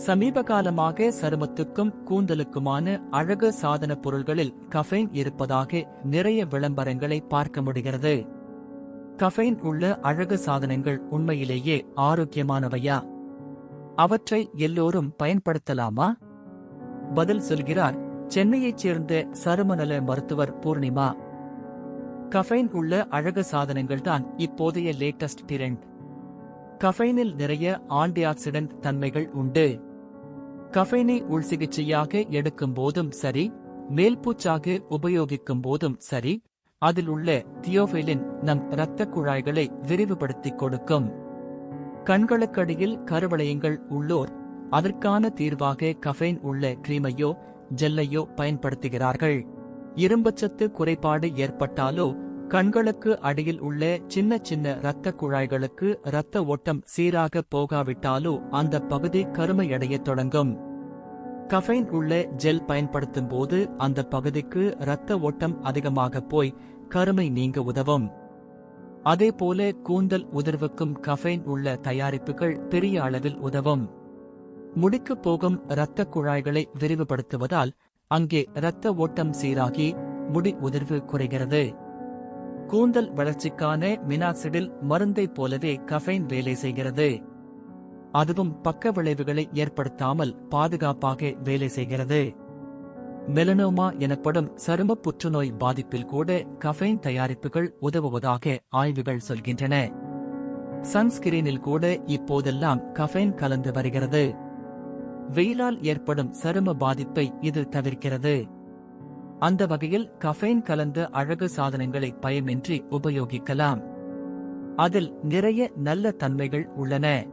சமீப காலமாக சருமத்துக்கும் கூந்தலுக்குமான அழகு சாதன பொருள்களில் கஃபைன் இருப்பதாக நிறைய விளம்பரங்களை பார்க்க முடிகிறது. கஃபைன் உள்ள அழகு சாதனங்கள் உண்மையிலேயே ஆரோக்கியமானவையா? அவற்றை எல்லோரும் பயன்படுத்தலாமா? பதில் சொல்கிறார் சென்னையைச் சேர்ந்த சருமநல மருத்துவர் பூர்ணிமா. கஃபைன் உள்ள அழகு சாதனங்கள் தான் இப்போதைய லேட்டஸ்ட் ட்ரெண்ட். கஃபைனில் நிறைய ஆன்டிஆக்சிடென்ட் தன்மைகள் உண்டு. கஃபைனை உள்சிகிச்சையாக எடுக்கும் போதும் சரி மேல்பூச்சாக உபயோகிக்கும் போதும் சரி அதில் உள்ள தியோஃபெலின் நம் இரத்த குழாய்களை விரிவுபடுத்திக் கொடுக்கும். கண்களுக்கடியில் கருவளையங்கள் உள்ளோர் அதற்கான தீர்வாக கஃபைன் உள்ள கிரீமையோ ஜெல்லையோ பயன்படுத்துகிறார்கள். இரும்புச்சத்து குறைபாடு ஏற்பட்டாலோ கண்களுக்கு அடியில் உள்ள சின்ன சின்ன இரத்த குழாய்களுக்கு இரத்த ஓட்டம் சீராக போகாவிட்டாலோ அந்த பகுதி கருமையடையத் தொடங்கும். கஃபைன் உள்ள ஜெல் பயன்படுத்தும் போது அந்த பகுதிக்கு இரத்த ஓட்டம் அதிகமாக போய் கருமை நீங்க உதவும். அதேபோல கூந்தல் உதிர்வுக்கும் கஃபைன் உள்ள தயாரிப்புகள் பெரிய அளவில் உதவும். முடிக்கு போகும் இரத்த குழாய்களை விரிவுபடுத்துவதால் அங்கே இரத்த ஓட்டம் சீராகி முடி உதிர்வு குறைகிறது. கூந்தல் வளர்ச்சிக்கான மினாசிடில் மருந்தைப் போலவே கஃபைன் வேலை செய்கிறது. அதுவும் பக்க விளைவுகளை ஏற்படுத்தாமல் பாதுகாப்பாக வேலை செய்கிறது. மெலனோமா எனப்படும் சரும புற்றுநோய் பாதிப்பில் கூட கஃபைன் தயாரிப்புகள் உதவுவதாக ஆய்வுகள் சொல்கின்றன. சன்ஸ்கிரீனில் கூட இப்போதெல்லாம் கஃபைன் கலந்து வருகிறது. வெயிலால் ஏற்படும் சரும பாதிப்பை இது தவிர்க்கிறது. அந்த வகையில் கஃபைன் கலந்த அழகு சாதனங்களை பயமின்றி உபயோகிக்கலாம். அதில் நிறைய நல்ல தன்மைகள் உள்ளன.